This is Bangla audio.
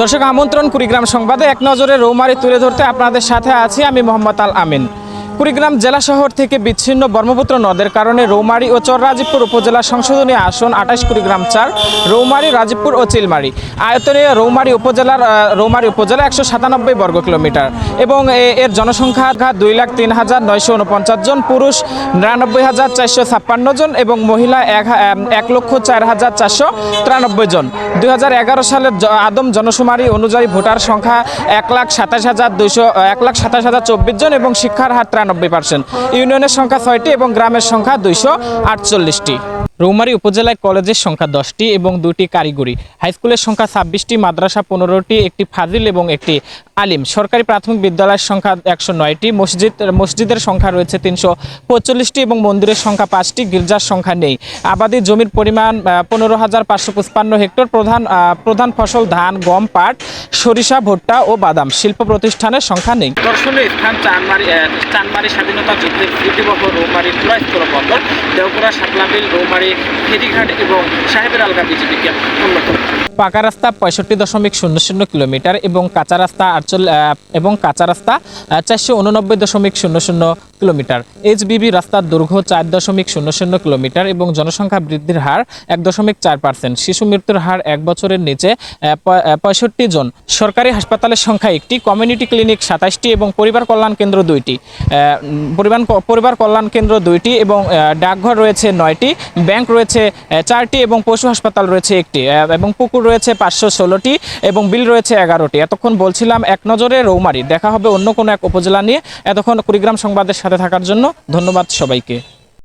দর্শক, আমন্ত্রণ কুড়িগ্রাম সংবাদে এক নজরে রৌমারি তুলে ধরতে আপনাদের সাথে আছি আমি মোহাম্মদ আল আমিন। কুড়িগ্রাম জেলা শহর থেকে বিচ্ছিন্ন ব্রহ্মপুত্র নদের কারণে রৌমারী ও চর রাজীবপুর উপজেলা সংশোধনী আসন আঠাশ কুড়িগ্রাম চার, রৌমারী, রাজীবপুর ও চিলমারি। আয়তনে রৌমারী উপজেলার রৌমারী উপজেলা একশো সাতানব্বই বর্গ কিলোমিটার এবং এর জনসংখ্যা দুই লাখ তিন হাজার নয়শো উনপঞ্চাশ জন, পুরুষ নিরানব্বই হাজার চারশো ছাপ্পান্ন জন এবং মহিলা এক এক লক্ষ চার হাজার চারশো তিরানব্বই জন। দুই হাজার এগারো সালের আদম জনশুমারি অনুযায়ী ভোটার সংখ্যা এক লাখ সাতাশ হাজার দুইশো, এক লাখ সাতাশ হাজার চব্বিশ জন এবং শিক্ষার হার তিরানব্বই পার্সেন্ট ইউনিয়নের সংখ্যা ছয়টি এবং গ্রামের সংখ্যা দুইশো আটচল্লিশটি। রৌমারী উপজেলায় কলেজের সংখ্যা দশটি এবং দুটি কারিগরি। হাইস্কুলের সংখ্যা ছাব্বিশটি, মাদ্রাসা পনেরোটি, একটি ফাজিল এবং একটি আলিম। সরকারি প্রাথমিক বিদ্যালয়ের সংখ্যা একশো নয়টি, মসজিদ মসজিদের সংখ্যা রয়েছে তিনশো পঁয়তাল্লিশটি এবং মন্দিরের সংখ্যা পাঁচটি, গির্জার সংখ্যা নেই। আবাদি জমির পরিমাণ পনেরো হাজার পাঁচশো পঁচপান্ন হেক্টর। প্রধান প্রধান ফসল ধান, গম, পাট, সরিষা, ভুট্টা ও বাদাম। শিল্প প্রতিষ্ঠানের সংখ্যা নেই। দর্শনীয় স্থান চানমারি চানমারি স্বাধীনতা যুদ্ধের রৌমারি বন্দর এবং সাহেবের আলগা বিজেপি পাকা রাস্তা পঁয়ষট্টি দশমিক শূন্য শূন্য কিলোমিটার এবং কাঁচা রাস্তা আটচল্লিশ এবং কাঁচা রাস্তা চারশো উননব্বই দশমিক শূন্য শূন্য কিলোমিটার। এইচবিবি রাস্তার দৈর্ঘ্য চার দশমিক শূন্য শূন্য কিলোমিটার এবং জনসংখ্যা বৃদ্ধির হার এক দশমিক চার পার্সেন্ট। শিশু মৃত্যুর হার এক বছরের নিচে পঁয়ষট্টি জন। সরকারি হাসপাতালের সংখ্যা একটি, কমিউনিটি ক্লিনিক সাতাশটি এবং পরিবার কল্যাণ কেন্দ্র দুইটি। পরিবার পরিবার কল্যাণ কেন্দ্র দুইটি এবং ডাকঘর রয়েছে নয়টি, ব্যাংক রয়েছে চারটি এবং পশু হাসপাতাল রয়েছে একটি এবং পুকুর রয়েছে পাঁচশো ষোলোটি এবং বিল রয়েছে এগারোটি। এতক্ষণ বলছিলাম এক নজরে রৌমারি, দেখা হবে অন্য কোনো এক উপজেলা নিয়ে। এতক্ষণ কুড়িগ্রাম সংবাদের সাথে থাকার জন্য ধন্যবাদ সবাইকে।